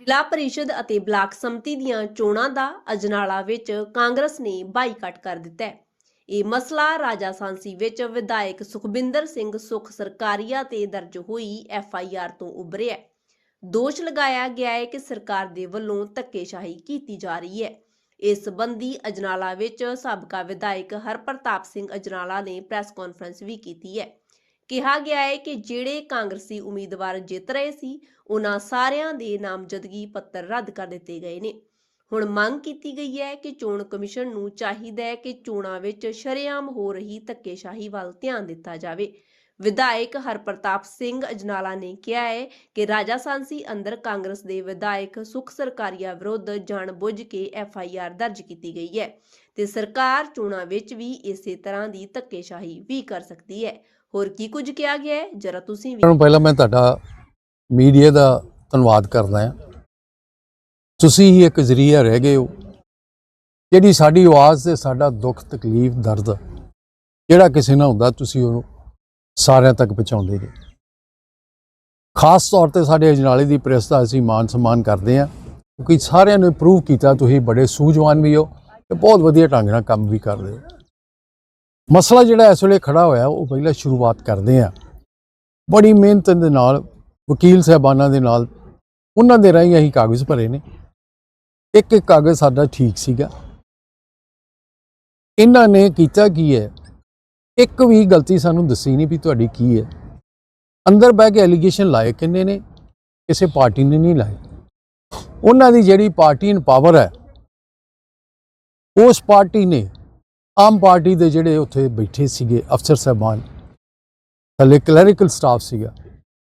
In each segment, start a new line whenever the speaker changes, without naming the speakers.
ਜ਼ਿਲ੍ਹਾ ਪਰਿਸ਼ਦ ਅਤੇ ਬਲਾਕ ਸੰਮਤੀ ਦੀਆਂ ਚੋਣਾਂ ਦਾ ਅਜਨਾਲਾ ਵਿੱਚ ਕਾਂਗਰਸ ਨੇ ਬਾਈਕਾਟ ਕਰ ਦਿੱਤਾ ਹੈ। ਇਹ ਮਸਲਾ ਰਾਜਾ ਸਾਂਸੀ ਵਿੱਚ ਵਿਧਾਇਕ ਸੁਖਬਿੰਦਰ ਸਿੰਘ ਸੁਖ ਸਰਕਾਰੀਆ ਤੇ ਦਰਜ ਹੋਈ ਐਫ ਆਈ ਆਰ ਤੋਂ ਉਭਰਿਆ ਦੋਸ਼ ਲਗਾਇਆ ਗਿਆ ਹੈ ਕਿ ਸਰਕਾਰ ਦੇ ਵੱਲੋਂ ਧੱਕੇਸ਼ਾਹੀ ਕੀਤੀ ਜਾ ਰਹੀ ਹੈ। ਇਸ ਸੰਬੰਧੀ ਅਜਨਾਲਾ ਵਿੱਚ ਸਾਬਕਾ ਵਿਧਾਇਕ ਹਰਪ੍ਰਤਾਪ ਸਿੰਘ ਅਜਨਾਲਾ ਨੇ ਪ੍ਰੈਸ ਕਾਨਫਰੰਸ ਵੀ ਕੀਤੀ ਹੈ। ਕਿਹਾ ਗਿਆ ਹੈ ਕਿ ਜਿਹੜੇ ਕਾਂਗਰਸੀ ਉਮੀਦਵਾਰ ਜਿੱਤ ਰਹੇ ਸੀ, ਉਹਨਾਂ ਸਾਰਿਆਂ ਦੇ ਨਾਮਜ਼ਦਗੀ ਪੱਤਰ ਰੱਦ ਕਰ ਦਿੱਤੇ ਗਏ ਨੇ। ਹੁਣ ਮੰਗ ਕੀਤੀ ਗਈ ਹੈ ਕਿ ਚੋਣ ਕਮਿਸ਼ਨ ਨੂੰ ਚਾਹੀਦਾ ਹੈ ਕਿ ਚੋਣਾਂ ਵਿੱਚ ਸ਼ਰੇਆਮ ਹੋ ਰਹੀ ਧੱਕੇਸ਼ਾਹੀ ਵੱਲ ਧਿਆਨ ਦਿੱਤਾ ਜਾਵੇ। ਵਿਧਾਇਕ ਹਰਪ੍ਰਤਾਪ ਸਿੰਘ ਅਜਨਾਲਾ ਨੇ ਕਿਹਾ ਹੈ ਕਿ ਰਾਜਾ ਸਾਂਸੀ ਅੰਦਰ ਕਾਂਗਰਸ ਦੇ ਵਿਧਾਇਕ ਸੁਖ ਸਰਕਾਰੀਆ ਵਿਰੁੱਧ ਜਾਣਬੁੱਝ ਕੇ ਐਫ ਆਈ ਆਰ ਦਰਜ ਕੀਤੀ ਗਈ ਹੈ ਤੇ ਸਰਕਾਰ ਚੋਣਾਂ ਵਿੱਚ ਵੀ ਇਸੇ ਤਰ੍ਹਾਂ ਦੀ ਧੱਕੇਸ਼ਾਹੀ ਵੀ ਕਰ ਸਕਦੀ ਹੈ। ਹੋਰ ਕੀ ਕੁਝ ਕਿਹਾ ਗਿਆ ਹੈ? ਜਰਾ ਤੁਸੀਂ ਵੀ
ਪਹਿਲਾਂ ਮੈਂ ਤੁਹਾਡਾ ਮੀਡੀਆ ਦਾ ਧੰਨਵਾਦ ਕਰਦਾ ਹਾਂ। ਤੁਸੀਂ ਹੀ ਇੱਕ ਜ਼ਰੀਆ ਰਹਿ ਗਏ ਹੋ, ਜਿਹੜੀ ਸਾਡੀ ਆਵਾਜ਼ ਤੇ ਸਾਡਾ ਦੁੱਖ, ਤਕਲੀਫ, ਦਰਦ, ਜਿਹੜਾ ਕਿਸੇ ਨਾਲ ਹੁੰਦਾ, ਤੁਸੀਂ ਉਹਨੂੰ ਸਾਰਿਆਂ ਤੱਕ ਪਹੁੰਚਾਉਂਦੇ ਜੀ ਖਾਸ ਤੌਰ ਤੇ ਸਾਡੇ ਅਜਨਾਲੇ ਦੀ ਪ੍ਰੈਸ ਦਾ ਅਸੀਂ ਮਾਨ ਸਨਮਾਨ ਕਰਦੇ ਹਾਂ, ਕਿਉਂਕਿ ਸਾਰਿਆਂ ਨੇ ਪ੍ਰੂਵ ਕੀਤਾ, ਤੁਸੀਂ ਬੜੇ ਸੂਝਵਾਨ ਵੀ ਹੋ ਤੇ ਬਹੁਤ ਵਧੀਆ ਢੰਗ ਨਾਲ ਕੰਮ ਵੀ ਕਰਦੇ ਹੋ। ਮਸਲਾ ਜਿਹੜਾ ਇਸ ਵੇਲੇ ਖੜਾ ਹੋਇਆ, ਉਹ ਪਹਿਲਾਂ ਸ਼ੁਰੂਆਤ ਕਰਦੇ ਹਾਂ। ਬੜੀ ਮਿਹਨਤ ਦੇ ਨਾਲ, ਵਕੀਲ ਸਾਹਿਬਾਨਾਂ ਦੇ ਨਾਲ, ਉਹਨਾਂ ਦੇ ਰਾਹੀਂ ਅਸੀਂ ਕਾਗਜ਼ ਭਰੇ ਨੇ। ਇੱਕ ਇੱਕ ਕਾਗਜ਼ ਸਾਡਾ ਠੀਕ ਸੀਗਾ। ਇਹਨਾਂ ਨੇ ਕੀਤਾ ਕੀ ਹੈ? ਇੱਕ ਵੀ ਗਲਤੀ ਸਾਨੂੰ ਦੱਸੀ ਨਹੀਂ ਵੀ ਤੁਹਾਡੀ ਕੀ ਹੈ। ਅੰਦਰ ਬਹਿ ਕੇ ਐਲੀਗੇਸ਼ਨ ਲਾਏ ਕਿੰਨੇ ਨੇ? ਕਿਸੇ ਪਾਰਟੀ ਨੇ ਨਹੀਂ ਲਾਏ। ਉਹਨਾਂ ਦੀ ਜਿਹੜੀ ਪਾਰਟੀ ਇਨ ਪਾਵਰ ਹੈ, ਉਸ ਪਾਰਟੀ ਨੇ ਆਮ ਪਾਰਟੀ ਦੇ ਜਿਹੜੇ ਉੱਥੇ ਬੈਠੇ ਸੀਗੇ ਅਫਸਰ ਸਾਹਿਬਾਨ, ਥੱਲੇ ਕਲੈਰੀਕਲ ਸਟਾਫ ਸੀਗਾ,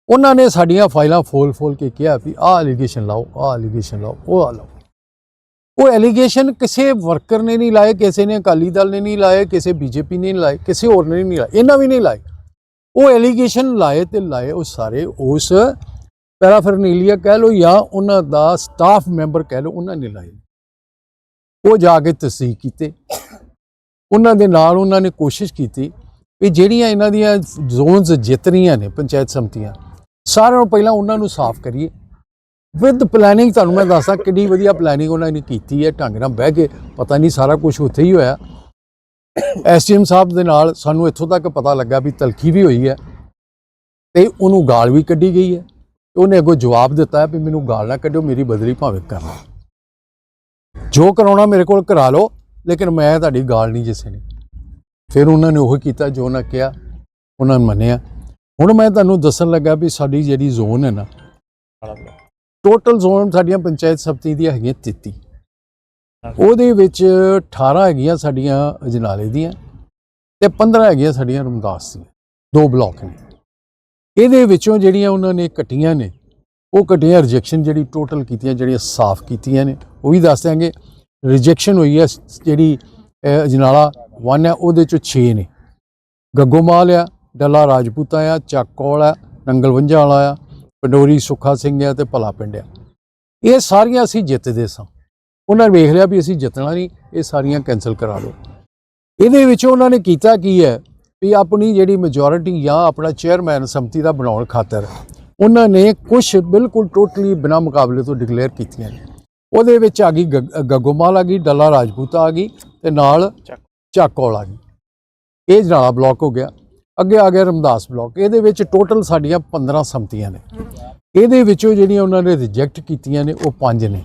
ਉਹਨਾਂ ਨੇ ਸਾਡੀਆਂ ਫਾਈਲਾਂ ਫੋਲ ਫੋਲ ਕੇ ਕਿਹਾ ਵੀ ਆਹ ਐਲੀਗੇਸ਼ਨ ਲਾਓ, ਆਹ ਐਲੀਗੇਸ਼ਨ ਲਾਓ, ਉਹ ਆ ਲਾਓ। ਉਹ ਐਲੀਗੇਸ਼ਨ ਕਿਸੇ ਵਰਕਰ ਨੇ ਨਹੀਂ ਲਾਏ, ਕਿਸੇ ਨੇ ਅਕਾਲੀ ਦਲ ਨੇ ਨਹੀਂ ਲਾਏ, ਕਿਸੇ ਬੀਜੇਪੀ ਨੇ ਨਹੀਂ ਲਾਏ, ਕਿਸੇ ਹੋਰ ਨੇ ਨਹੀਂ ਲਾਏ, ਇਹਨਾਂ ਵੀ ਨਹੀਂ ਲਾਏ। ਉਹ ਐਲੀਗੇਸ਼ਨ ਲਾਏ ਤੇ ਲਾਏ ਉਹ ਸਾਰੇ ਉਸ ਪੈਰਾਫਰਨੀਲੀਆ ਕਹਿ ਲਓ ਜਾਂ ਉਹਨਾਂ ਦਾ ਸਟਾਫ ਮੈਂਬਰ ਕਹਿ ਲਓ, ਉਹਨਾਂ ਨੇ ਲਾਏ। ਉਹ ਜਾ ਕੇ ਤਸਦੀਕ ਕੀਤੇ। ਉਹਨਾਂ ਦੇ ਨਾਲ ਉਹਨਾਂ ਨੇ ਕੋਸ਼ਿਸ਼ ਕੀਤੀ ਵੀ ਜਿਹੜੀਆਂ ਇਹਨਾਂ ਦੀਆਂ ਜ਼ੋਨਸ ਜਿੱਤ ਰਹੀਆਂ ਨੇ, ਪੰਚਾਇਤ ਸਮਤੀਆਂ, ਸਾਰਿਆਂ ਨੂੰ ਪਹਿਲਾਂ ਉਹਨਾਂ ਨੂੰ ਸਾਫ਼ ਕਰੀਏ। ਵਿਦ ਪਲੈਨਿੰਗ ਤੁਹਾਨੂੰ ਮੈਂ ਦੱਸਾਂ ਕਿੰਨੀ ਵਧੀਆ ਪਲੈਨਿੰਗ ਉਹਨਾਂ ਨੇ ਕੀਤੀ ਹੈ, ਢੰਗ ਨਾਲ ਬਹਿ ਕੇ ਪਤਾ ਨਹੀਂ ਸਾਰਾ ਕੁਝ ਉੱਥੇ ਹੀ ਹੋਇਆ। ਐਸਟੀਐਮ ਸਾਹਿਬ ਦੇ ਨਾਲ ਸਾਨੂੰ ਇੱਥੋਂ ਤੱਕ ਪਤਾ ਲੱਗਾ ਵੀ ਤਲਖੀ ਵੀ ਹੋਈ ਹੈ ਤੇ ਉਹਨੂੰ ਗਾਲ ਵੀ ਕੱਢੀ ਗਈ ਹੈ। ਉਹਨੇ ਅੱਗੋਂ ਜਵਾਬ ਦਿੱਤਾ ਵੀ ਮੈਨੂੰ ਗਾਲ ਨਾ ਕੱਢਿਓ, ਮੇਰੀ ਬਦਲੀ ਭਾਵੇਂ ਕਰਨਾ ਜੋ ਕਰਾਉਣਾ ਮੇਰੇ ਕੋਲ ਕਰਾ ਲਓ। ਲੇਕਿਨ ਮੈਂ ਤੁਹਾਡੀ ਗਾਲ ਨਹੀਂ ਜਿਸੇ ਨੇ ਫਿਰ ਉਹਨਾਂ ਨੇ ਉਹ ਕੀਤਾ ਜੋ ਉਹਨਾਂ ਕਿਹਾ, ਉਹਨਾਂ ਨੇ ਮੰਨਿਆ। ਹੁਣ ਮੈਂ ਤੁਹਾਨੂੰ ਦੱਸਣ ਲੱਗਾ ਵੀ ਸਾਡੀ ਜਿਹੜੀ ਜ਼ੋਨ ਹੈ ਨਾ ਟੋਟਲ ਜ਼ੋਨ ਸਾਡੀਆਂ ਪੰਚਾਇਤ ਸਬਤੀ ਦੀਆਂ ਹੈਗੀਆਂ 33 ਉਹਦੇ ਵਿੱਚ 18 ਹੈਗੀਆਂ ਸਾਡੀਆਂ ਅਜਨਾਲੇ ਦੀਆਂ ਤੇ 15 ਹੈਗੀਆਂ ਸਾਡੀਆਂ ਰਮਦਾਸ ਦੀਆਂ। ਦੋ ਬਲਾਕ ਨੇ। ਇਹਦੇ ਵਿੱਚੋਂ ਜਿਹੜੀਆਂ ਉਹਨਾਂ ਨੇ ਕੱਟੀਆਂ ਨੇ, ਉਹ ਕੱਟੀਆਂ ਰਿਜੈਕਸ਼ਨ ਜਿਹੜੀ ਟੋਟਲ ਕੀਤੀਆਂ, ਜਿਹੜੀਆਂ ਸਾਫ਼ ਕੀਤੀਆਂ ਨੇ, ਉਹ ਵੀ ਦੱਸ ਦਿਆਂਗੇ। ਰਿਜੈਕਸ਼ਨ ਹੋਈ ਹੈ ਜਿਹੜੀ ਅਜਨਾਲਾ 1 ਹੈ, ਉਹਦੇ ਚੋਂ 6 ਨੇ। ਗੱਗੋਮਾਲ ਆ, ਡੱਲਾ ਰਾਜਪੂਤਾ ਆ, ਚੱਕੌਲ ਆ ਨੰਗਲਵੰਜਾ ਵਾਲਾ ਆ, ਪੰਡੋਰੀ ਸੁੱਖਾ ਸਿੰਘ ਆ ਤੇ ਭਲਾ ਪਿੰਡ ਆ। ਇਹ ਸਾਰੀਆਂ ਅਸੀਂ ਜਿੱਤਦੇ ਸਾਂ। ਉਹਨਾਂ ਨੇ ਵੇਖ ਲਿਆ ਵੀ ਅਸੀਂ ਜਿੱਤਣਾ ਨਹੀਂ, ਇਹ ਸਾਰੀਆਂ ਕੈਨਸਲ ਕਰਾ ਲਓ। ਇਹਦੇ ਵਿੱਚ ਉਹਨਾਂ ਨੇ ਕੀਤਾ ਕੀ ਹੈ ਵੀ ਆਪਣੀ ਜਿਹੜੀ ਮੈਜੋਰਿਟੀ ਜਾਂ ਆਪਣਾ ਚੇਅਰਮੈਨ ਸੰਮਤੀ ਦਾ ਬਣਾਉਣ ਖਾਤਰ ਉਹਨਾਂ ਨੇ ਕੁਝ ਬਿਲਕੁਲ ਟੋਟਲੀ ਬਿਨਾ ਮੁਕਾਬਲੇ ਤੋਂ ਡਿਕਲੇਅਰ ਕੀਤੀਆਂ ਨੇ। ਉਹਦੇ ਵਿੱਚ ਆ ਗਈ ਗੱਗ- ਗੱਗੋਮਾਲ ਆ ਗਈ ਡੱਲਾ ਰਾਜਪੂਤਾ ਆ ਗਈ ਤੇ ਨਾਲ ਚੱਕੌਲ ਆ ਗਈ। ਇਹ ਜਨਾਲਾ ਬਲਾਕ ਹੋ ਗਿਆ। ਅੱਗੇ ਆ ਗਿਆ ਰਮਦਾਸ ਬਲਾਕ। ਇਹਦੇ ਵਿੱਚ ਟੋਟਲ ਸਾਡੀਆਂ 15 ਸੰਮਤੀਆਂ ਨੇ। ਇਹਦੇ ਵਿੱਚੋਂ ਜਿਹੜੀਆਂ ਉਹਨਾਂ ਨੇ ਰਿਜੈਕਟ ਕੀਤੀਆਂ ਨੇ ਉਹ ਪੰਜ ਨੇ।